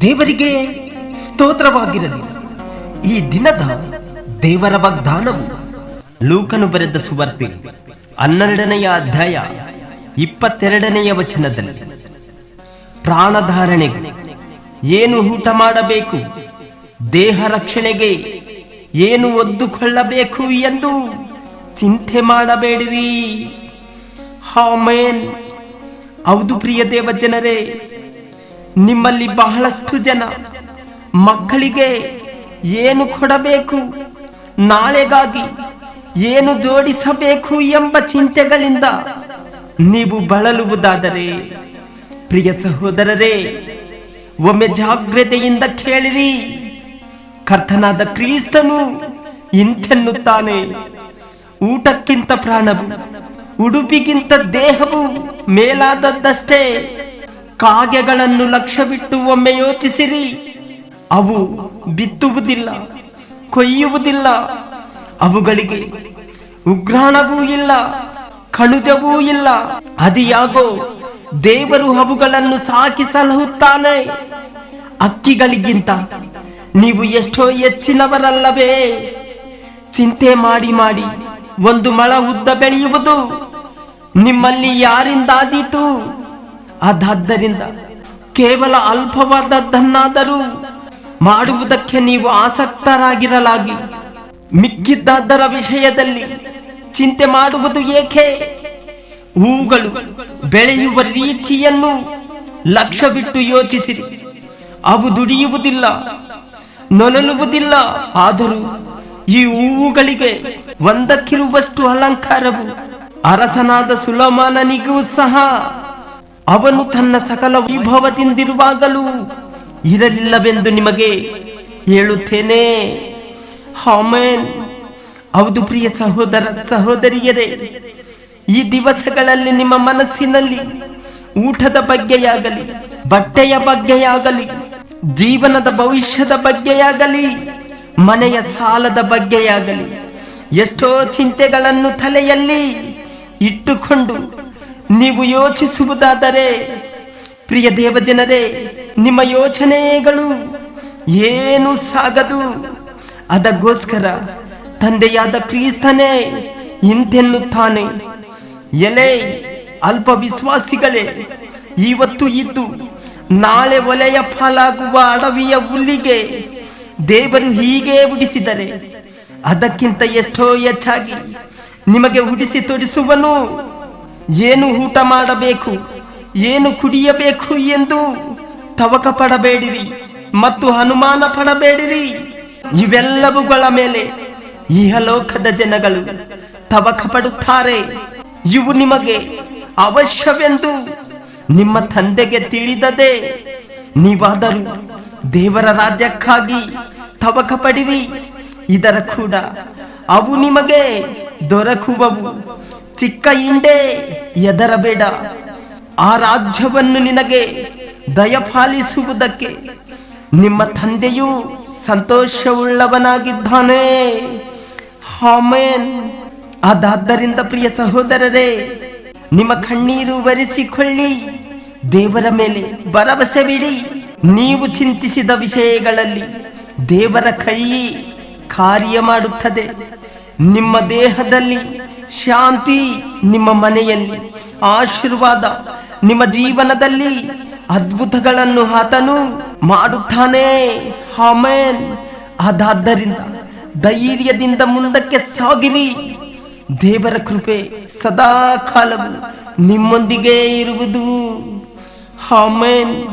ದೇವರಿಗೆ ಸ್ತೋತ್ರವಾಗಿರಲಿ. ಈ ದಿನದ ದೇವರ ವಾಗ್ದಾನವು ಲೂಕನು ಬರೆದ ಸುವಾರ್ತೆ ಹನ್ನೆರಡನೆಯ ಅಧ್ಯಾಯ ಇಪ್ಪತ್ತೆರಡನೆಯ ವಚನದಲ್ಲಿ. ಪ್ರಾಣಧಾರಣೆಗೆ ಏನು ಊಟ ಮಾಡಬೇಕು? ದೇಹ ರಕ್ಷಣೆಗೆ ಏನು ಒದ್ದುಕೊಳ್ಳಬೇಕು ಎಂದು ಚಿಂತೆ ಮಾಡಬೇಡಿರಿ. ಹಾಮೇನ್ ಹೌದು ಪ್ರಿಯ ದೇವ ಜನರೇ ನಿಮ್ಮಲ್ಲಿ ಬಹಳಷ್ಟು ಜನ ಮಕ್ಕಳಿಗೆ ಏನು ಕೊಡಬೇಕು, ನಾಳೆಗಾಗಿ ಏನು ಜೋಡಿಸಬೇಕು ಎಂಬ ಚಿಂತೆಗಳಿಂದ ನೀವು ಬಳಲುವುದಾದರೆ, ಪ್ರಿಯ ಸಹೋದರರೇ, ಒಮ್ಮೆ ಜಾಗ್ರತೆಯಿಂದ ಕೇಳಿರಿ. ಕರ್ತನಾದ ಕ್ರೀಸ್ತನು ಇಂತೆನ್ನುತ್ತಾನೆ. ಊಟಕ್ಕಿಂತ ಪ್ರಾಣವು ಉಡುಪಿಗಿಂತ ದೇಹವು ಮೇಲಾದದ್ದಷ್ಟೇ. ಕಾಗೆಗಳನ್ನು ಲಕ್ಷ್ಯವಿಟ್ಟು ಒಮ್ಮೆ ಯೋಚಿಸಿರಿ, ಅವು ಬಿತ್ತುವುದಿಲ್ಲ, ಕೊಯ್ಯುವುದಿಲ್ಲ. ಅವುಗಳಿಗೆ ಉಗ್ರಾಣವೂ ಇಲ್ಲ ಕಣುಜವೂ ಇಲ್ಲ. ಅದಿಯಾಗೋ ದೇವರು ಅವುಗಳನ್ನು ಸಾಕಿ ಸಲಹುತ್ತಾನೆ ಅಕ್ಕಿಗಳಿಗಿಂತ ನೀವು ಎಷ್ಟೋ ಹೆಚ್ಚಿನವರಲ್ಲವೇ. ಚಿಂತೆ ಮಾಡಿ ಮಾಡಿ ಒಂದು ಮಳ ಉದ್ದ ಬೆಳೆಯುವುದು ನಿಮ್ಮಲ್ಲಿ ಯಾರಿಂದಾದೀತು? ಅದಾದ್ದರಿಂದ ಕೇವಲ ಅಲ್ಪವಾದದ್ದನ್ನಾದರೂ ಮಾಡುವುದಕ್ಕೆ ನೀವು ಆಸಕ್ತರಾಗಿರಲಾಗಿ. ಮಿಕ್ಕಿದ್ದಾದರ ವಿಷಯದಲ್ಲಿ ಚಿಂತೆ ಮಾಡುವುದು ಏಕೆ? ಹೂಗಳು ಬೆಳೆಯುವ ರೀತಿಯನ್ನು ಲಕ್ಷ್ಯವಿಟ್ಟು ಯೋಚಿಸಿರಿ. ಅವು ದುಡಿಯುವುದಿಲ್ಲ ನೊನಲುವುದಿಲ್ಲ ಆದರೂ ಈ ಹೂವುಗಳಿಗೆ ಒಂದಕ್ಕಿರುವಷ್ಟು ಅಲಂಕಾರವು ಅರಸನಾದ ಸುಲಮಾನನಿಗೂ ಸಹ ಅವನು ತನ್ನ ಸಕಲ ವೈಭವದಿಂದಿರುವಾಗಲೂ ಇರಲಿಲ್ಲವೆಂದು ನಿಮಗೆ ಹೇಳುತ್ತೇನೆ. ಹಾಮೇನ್ ಹೌದು ಪ್ರಿಯ ಸಹೋದರ ಸಹೋದರಿಯರೇ, ಈ ದಿವಸಗಳಲ್ಲಿ ನಿಮ್ಮ ಮನಸ್ಸಿನಲ್ಲಿ ಊಟದ ಬಗ್ಗೆಯಾಗಲಿ, ಬಟ್ಟೆಯ ಬಗ್ಗೆಯಾಗಲಿ, ಜೀವನದ ಭವಿಷ್ಯದ ಬಗ್ಗೆಯಾಗಲಿ, ಮನೆಯ ಸಾಲದ ಬಗ್ಗೆಯಾಗಲಿ ಎಷ್ಟೋ ಚಿಂತೆಗಳನ್ನು ತಲೆಯಲ್ಲಿ ಇಟ್ಟುಕೊಂಡು ನೀವು ಯೋಚಿಸುವುದಾದರೆ, ಪ್ರಿಯ ದೇವಜನರೇ, ನಿಮ್ಮ ಯೋಚನೆಗಳು ಏನು ಸಾಗದು? ಅದಕ್ಕೋಸ್ಕರ ತಂದೆಯಾದ ಕ್ರಿಸ್ತನೇ ಇಂತೆನ್ನುತ್ತಾನೆ. ಎಲೆ, ಅಲ್ಪ ವಿಶ್ವಾಸಿಗಳೇ, ಇವತ್ತು ಇದ್ದು ನಾಳೆ ಒಲೆಯ ಫಲಾಗುವ ಅಡವಿಯ ಹುಲ್ಲಿಗೆ ದೇವರು ಹೀಗೆ ಉಡಿಸಿದರೆ ಅದಕ್ಕಿಂತ ಎಷ್ಟೋ ಹೆಚ್ಚಾಗಿ ನಿಮಗೆ ಉಡಿಸಿ ತೊಡಿಸುವನು ಏನು ಊಟ ಮಾಡಬೇಕು, ಏನು ಕುಡಿಯಬೇಕು ಎಂದು ತವಕ ಪಡಬೇಡಿರಿ ಮತ್ತು ಅನುಮಾನ ಪಡಬೇಡಿರಿ ಇವೆಲ್ಲವುಗಳ ಮೇಲೆ ಇಹಲೋಕದ ಜನಗಳು ತವಕ ಪಡುತ್ತಾರೆ ಇವು ನಿಮಗೆ ಅವಶ್ಯವೆಂದು ನಿಮ್ಮ ತಂದೆಗೆ ತಿಳಿದದೆ. ನೀವಾದರೂ ದೇವರ ರಾಜ್ಯಕ್ಕಾಗಿ ತವಕ ಪಡಿರಿ ಇದರ ಕೂಡ. ಅವು ನಿಮಗೆ ದೊರಕುವವು. ಚಿಕ್ಕ ಇಂಡೆ ಎದರಬೇಡ. ಆ ರಾಜ್ಯವನ್ನು ನಿನಗೆ ದಯಪಾಲಿಸುವುದಕ್ಕೆ ನಿಮ್ಮ ತಂದೆಯು ಸಂತೋಷವುಳ್ಳವನಾಗಿದ್ದಾನೆ. ಹಾಮೇನ್ ಅದಾದ್ದರಿಂದ ಪ್ರಿಯ ಸಹೋದರರೇ, ನಿಮ್ಮ ಕಣ್ಣೀರು ಒರೆಸಿಕೊಳ್ಳಿ. ದೇವರ ಮೇಲೆ ಭರವಸೆ ಬಿಡಿ ನೀವು ಚಿಂತಿಸಿದ ವಿಷಯಗಳಲ್ಲಿ ದೇವರ ಕೈ ಕಾರ್ಯ ಮಾಡುತ್ತದೆ. ನಿಮ್ಮ ದೇಹದಲ್ಲಿ ಶಾಂತಿ ನಿಮ್ಮ ಮನೆಯಲ್ಲಿ, ಆಶೀರ್ವಾದ ನಿಮ್ಮ ಜೀವನದಲ್ಲಿ ಅದ್ಭುತಗಳನ್ನು ಆತನು ಮಾಡುತ್ತಾನೆ. ಹಾಮೇನ್ ಅದಾದ್ದರಿಂದ ಧೈರ್ಯದಿಂದ ಮುಂದಕ್ಕೆ ಸಾಗಿರಿ. ದೇವರ ಕೃಪೆ ಸದಾ ಕಾಲವು ನಿಮ್ಮೊಂದಿಗೆ ಇರುವುದು. ಹಾಮೇನ್